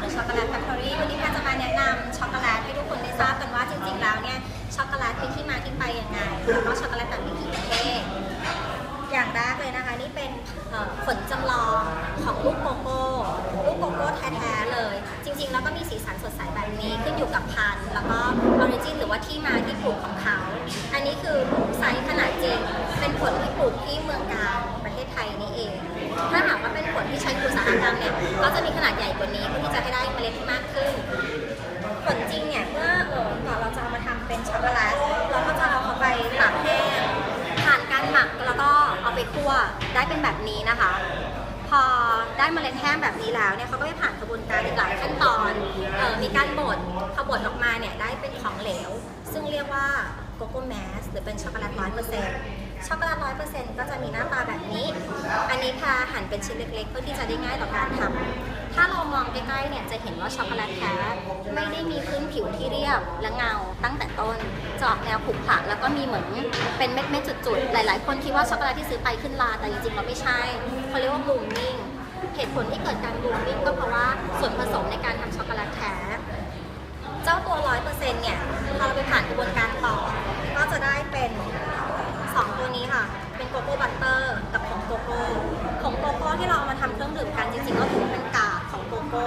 หรือช็อกโกแลตแฟคทอรี่วันนี้แพนจะมาแนะนำช็อกโกแลตให้ทุกคนได้ทราบกันว่าจริงๆแล้วเนี่ยช็อกโกแลตมีที่มาที่ไปยังไงแล้วก็ช็อกโกแลตแบบมีกี่ประเภทอย่างแรกเลยนะคะนี่เป็นผลจำลองของลูกโกโก้ลูกโกโก้แท้ๆเลย จริงๆ แล้วก็มีสีสันสดใสแบบนี้ขึ้นอยู่กับพันธุ์แล้วก็ออริจินหรือว่าที่มาที่ปลูกของเขา อันนี้คือไซส์ขนาดจริงเป็นผลที่ปลูกที่เมืองกา ที่ใช้อุตาหกรรมเนี่ยก็จะมีขนาดใหญ่กว่านี้เพื่อที่จะให้ได้เมล็ดที่มากขึ้น ผลจริงเนี่ยเมื่อเออก่อนเราจะเอามาทำเป็นช็อกโกแลตเราก็จะเอาเขาไปตากแห้งผ่านการหมักแล้วก็เอาไปคั่วได้เป็นแบบนี้นะคะ พอได้เมล็ดแห้งแบบนี้แล้วเนี่ยเขาก็ไปผ่านกระบวนการอีกหลายขั้นตอนเออมีการบดพอบดออกมาเนี่ยได้เป็นของเหลว ซึ่งเรียกว่าโกโก้แมสหรือเป็นช็อกโกแลตร้อยเปอร์เซ็นต์ ช็อกโกแลตร้อยเปอร์เซ็นต์ก็จะมีหน้าตาแบบนี้ อันนี้พาหั่นเป็นชิ้นเล็กๆ เพื่อที่จะได้ง่ายต่อการทำถ้าเรามองใกล้ๆเนี่ยจะเห็นว่าช็อกโกแลตแท้ไม่ได้มีพื้นผิวที่เรียบและเงาตั้งแต่ต้นจอกแนวขรุขระแล้วก็มีเหมือนเป็นเม็ดๆจุดๆ หลายๆ คนคิดว่าช็อกโกแลตที่ซื้อไปขึ้นลาแต่จริงๆเราไม่ใช่เขาเรียกว่าบลูมมิ่งเหตุผลที่เกิดการบลูมมิ่งก็เพราะว่าส่วนผสมในการทำช็อกโกแลตแท้เจ้าตัว100%เนี่ยพอเราไปผ่านกระบวนการต่อก็จะได้เป็น 2ตัวนี้ค่ะ เป็นโกโก้บัตเตอร์กับผงโกโก้ผงโกโก้ที่เราเอามาทำเครื่องดื่มกันจริงๆก็ถือว่าเป็นกากของโกโก้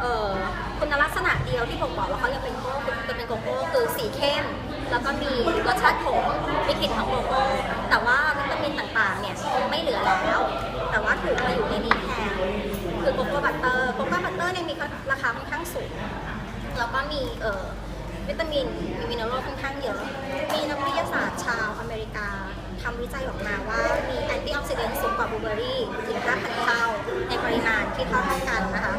เอ่อคุณลักษณะเดียวที่ผมบอกว่าเขายังเป็นโกโก้คือเป็นโกโก้คือสีเข้ม แล้วก็มีรสชาติขมมีกลิ่นของโกโก้ แต่ว่าวิตามินต่างๆเนี่ยไม่เหลือแล้ว แต่ว่าถูกมาอยู่ในนี้แทน คือโกโก้บัตเตอร์ โกโก้บัตเตอร์เนี่ยมีราคาค่อนข้างสูง แล้วก็มีเอ่อวิตามินมีมินเนอรัลค่อนข้างเยอะ มีนักวิทยาศาสตร์ชาวำวิจัยออกมาว่ามีแอนตี้ออกซิเดนต์สูงกว่าบลูเบอร์รี่ถึง5,000เท่าในปริมาณที่เท่าๆกันนะคะ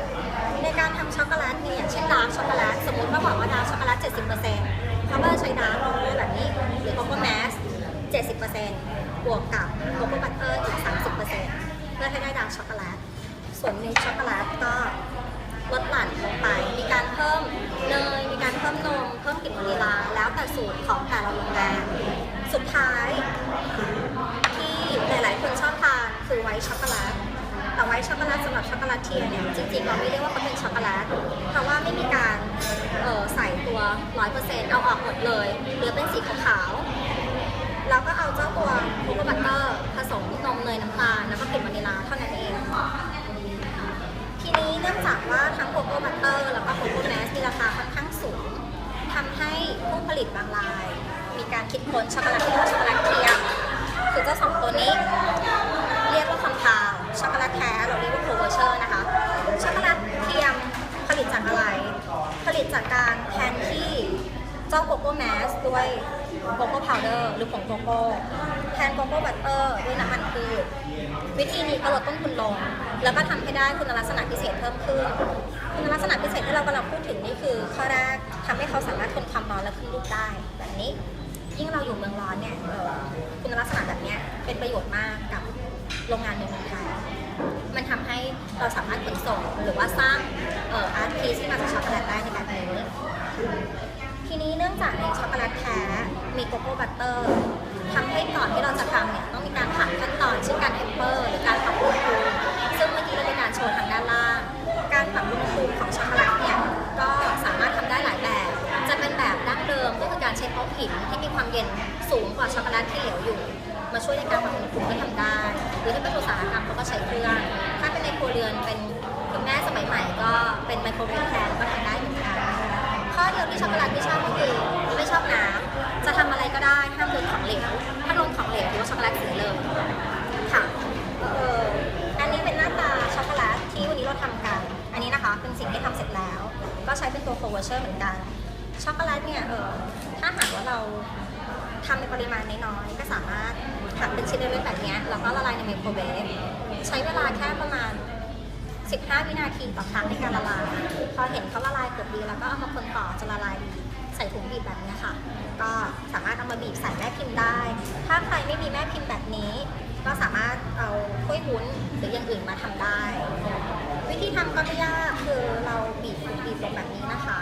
ในการทำช็อกโกแลตเนี่ยอย่างเช่นดาร์กช็อกโกแลตสมมติว่าบอกว่าดาร์กช็อกโกแลต 70%เขาก็จะใช้ดาร์กโกโก้แบบนี้หรือโกโก้แมส70%บวกกับโกโก้บัตเตอร์อีก 30%เพื่อให้ได้ดาร์กช็อกโกแลต ส่วนมิลช็อกโกแลตก็ลดหลั่นลงไป มีการเพิ่มเนย มีการเพิ่มนม เพิ่มกลิ่นวานิลลาแล้วแต่สูตรของแต่ละโรงแรม สุดท้าย ที่หลาย ๆ คนชอบทานคือไวท์ช็อกโกแลตแต่ไวท์ช็อกโกแลตสำหรับช็อกโกแลตเทียเนี่ยจริง ๆ เราไม่เรียกว่าเขาเป็นช็อกโกแลตเพราะว่าไม่มีการใส่ตัว 100%เอาออกหมดเลยเหลือเป็นสีขาวๆแล้วก็เอาเจ้าตัวโคโคบัตเตอร์ผสมนมเนยน้ำตาลแล้วก็กลิ่นวานิลลาเท่านั้นเองทีนี้เนื่องจากว่าทั้งโกโก้บัตเตอร์แล้วก็โกโก้แมสมีราคาค่อนข้างสูงทำให้ผู้ผลิตบางราย มีการคิดค้นช็อกโกแลตที่เรียกว่าช็อกโกแลตเทียมคือเจ้าสองตัวนี้เรียกว่าคอมพาวช็อกโกแลตแท้เราเรียกว่าโคเวอร์เชอร์นะคะ ช็อกโกแลตเทียมผลิตจากอะไร ผลิตจากการแทนที่เจ้าโกโก้แมสด้วยโกโก้พาวเดอร์หรือผงโกโก้แทนโกโก้บัตเตอร์ด้วยน้ำมันพืชวิธีนี้ก็ลดต้นทุนลง แล้วก็ทำให้ได้คุณลักษณะพิเศษเพิ่มขึ้น คุณลักษณะพิเศษที่เรากำลังพูดถึงนี่คือ ข้อแรกทำให้เขาสามารถทนความร้อนและขึ้นรูปได้แบบนี้ ยิ่งเราอยู่เมืองร้อนเนี่ยเอ่อคุณลักษณะแบบเนี้ยเป็นประโยชน์มากกับโรงงานในเมืองไทย มันทำให้เราสามารถขนส่งหรือว่าสร้างเอ่ออาร์ตพีซที่มาจากช็อกโกแลตได้ในแบบนี้ ทีนี้เนื่องจากในช็อกโกแลตแท้มีโกโก้บัตเตอร์ทำให้ก่อนที่เราจะทำเนี่ยต้องมีการผ่านขั้นตอนเช่นการเทมเปอร์หรือการ สูงกว่าช็อกโกแลตที่เหลวอยู่ มาช่วยในการปรับอุณหภูมิก็ทำได้ หรือถ้าเป็นอุตสาหกรรมเขาก็ใช้เครื่องถ้าเป็นในครัวเรือนเป็นคุณแม่สมัยใหม่ก็เป็นไมโครเวฟแทนก็ทำได้เหมือนกันข้อเดียวที่ช็อกโกแลตไม่ชอบก็คือไม่ชอบน้ำจะทำอะไรก็ได้ห้ามโดนของเหลวถ้าโดนของเหลวถือว่าช็อกโกแลตเสียเลยค่ะเอออันนี้เป็นหน้าตาช็อกโกแลตที่วันนี้เราทำกัน อันนี้นะคะเป็นสิ่งที่ทำเสร็จแล้ว ก็ใช้เป็นตัวโคเวอร์เชอร์เหมือนกันช็อกโกแลตเนี่ยเออถ้าหากว่าเรา ทำในปริมาณน้อยๆก็สามารถทำเป็นชิ้นเล็กๆแบบนี้แล้วก็ละลายในไมโครเวฟใช้เวลาแค่ประมาณ 15 วินาทีต่อครั้งในการละลายพอเห็นเขาละลายเกือบดีแล้วก็เอามาคนต่อจะละลายดีใส่ถุงบีบแบบนี้ค่ะ ก็สามารถเอามาบีบใส่แม่พิมพ์ได้ ถ้าใครไม่มีแม่พิมพ์แบบนี้ ก็สามารถเอาถ้วยวุ้นหรืออย่างอื่นมาทำได้ วิธีทำก็ไม่ยากคือเราบีบบีบลงแบบนี้นะคะ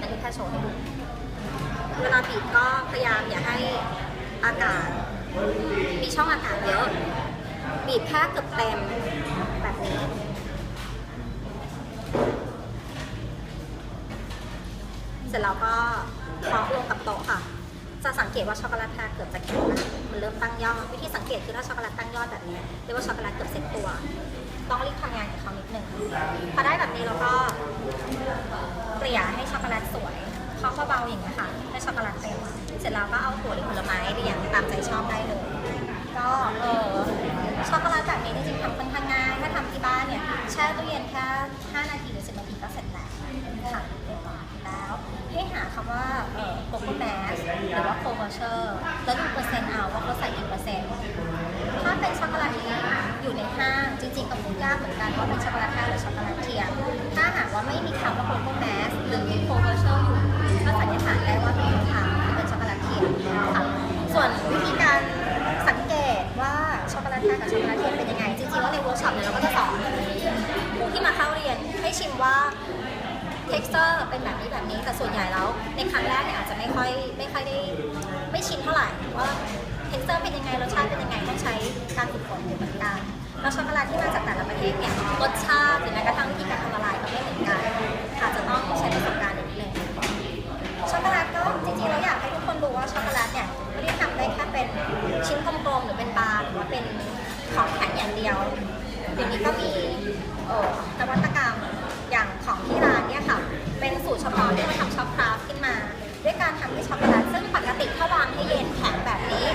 อันนี้แค่โชว์ให้ดู เวลาบีบก็พยายามอย่าให้อากาศ มีช่องอากาศเยอะ บีบแค่เกือบเต็มแบบนี้เสร็จแล้วก็เคาะลงกับโต๊ะค่ะ จะสังเกตว่าช็อกโกแลตแพรเกือบจะแข็งนะมันเริ่มตั้งยอด วิธีสังเกตคือถ้าช็อกโกแลตตั้งยอดแบบนี้เรียกว่าช็อกโกแลตเกือบเสร็จตัว ต้องรีบทำงานกับเขานิดหนึ่งพอได้แบบนี้เราก็เกลี่ยให้ช็อกโกแลตสวย เคาะเบาๆอย่างนี้ยค่ะให้ช็อกโกแลตเต็มเสร็จแล้วก็เอาถั่วหรือผลไม้เรียงตามใจชอบได้เลย ก็เออช็อกโกแลตแบบนี้จริงๆทำค่อนข้างง่ายถ้าทำที่บ้านเนี่ยแช่ตู้เย็นแค่5นาทีหรือ10นาทีก็เสร็จแล้วค่ะเรียบร้อยแล้วให้หาคำว่าเอ่อโกโก้แมสหรือว่าโคเวอร์เชอร์แล้วดูเปอร์เซ็นต์เอาว่าเขาใส่กี่เปอร์เซ็นต์ถ้าเป็นช็อกโกแลตที่อยู่ในห้างจริงๆก็พูดยากเหมือนกันว่าเป็นช็อกโกแลตแท้หรือช็อกโกแลตเทียมถ้าหากว่าไม่มีคำว่าโกโก้แมสหรือโคเวอร์ ได้ว่าเป็นทางที่เป็นช็อกโกแลตเทียมค่ะส่วนวิธีการสังเกตว่าช็อกโกแลตแท้กับช็อกโกแลตเทียมเป็นยังไงจริงๆว่าในเวิร์กช็อปเนี่ยเราก็จะสอนผู้ที่มาเข้าเรียนให้ชิมว่า texture เป็นแบบนี้แบบนี้แต่ส่วนใหญ่แล้ว ในครั้งแรกเนี่ยอาจจะไม่ค่อยไม่ค่อยได้ไม่ชินเท่าไหร่ว่า texture เป็นยังไงรสชาติเป็นยังไงต้องใช้การฝึกฝนอยู่เหมือนกันแล้วช็อกโกแลตที่มาจากแต่ละประเทศเนี่ยรสชาติหรือแม้กระทั่ง เป็นชิ้นกลมๆหรือเป็นบาร์หรือว่าเป็นของแข็งอย่างเดียวเดี๋ยวนี้ก็มีเอ่อนวัตกรรมอย่างของที่ร้านเนี่ยค่ะ เป็นสูตรเฉพาะที่เราทำช็อกคราฟต์ขึ้นมา ด้วยการทำด้วยช็อกโกแลตซึ่งปกติถ้าวางให้เย็นแข็งแบบนี้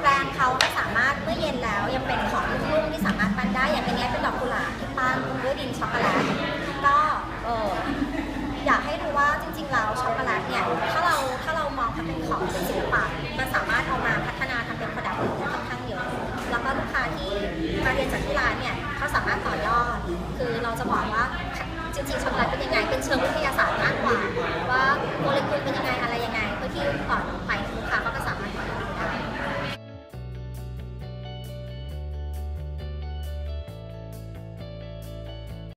แปรงเขาไม่สามารถเมื่อเย็นแล้ว ยังเป็นของรุ่งๆที่สามารถปั้นได้อย่างอันนี้เป็นดอกกุหลาบที่ปั้นด้วยดินช็อกโกแลตก็เอออยากให้ดูว่าจริงๆแล้วช็อกโกแลตเนี่ยถ้าเราถ้าเรามองมันเป็นของเป็นศิ คือเราจะบอกว่าจริงๆช็อกโกแลตเป็นยังไงเป็นเชิงวิทยาศาสตร์มากกว่า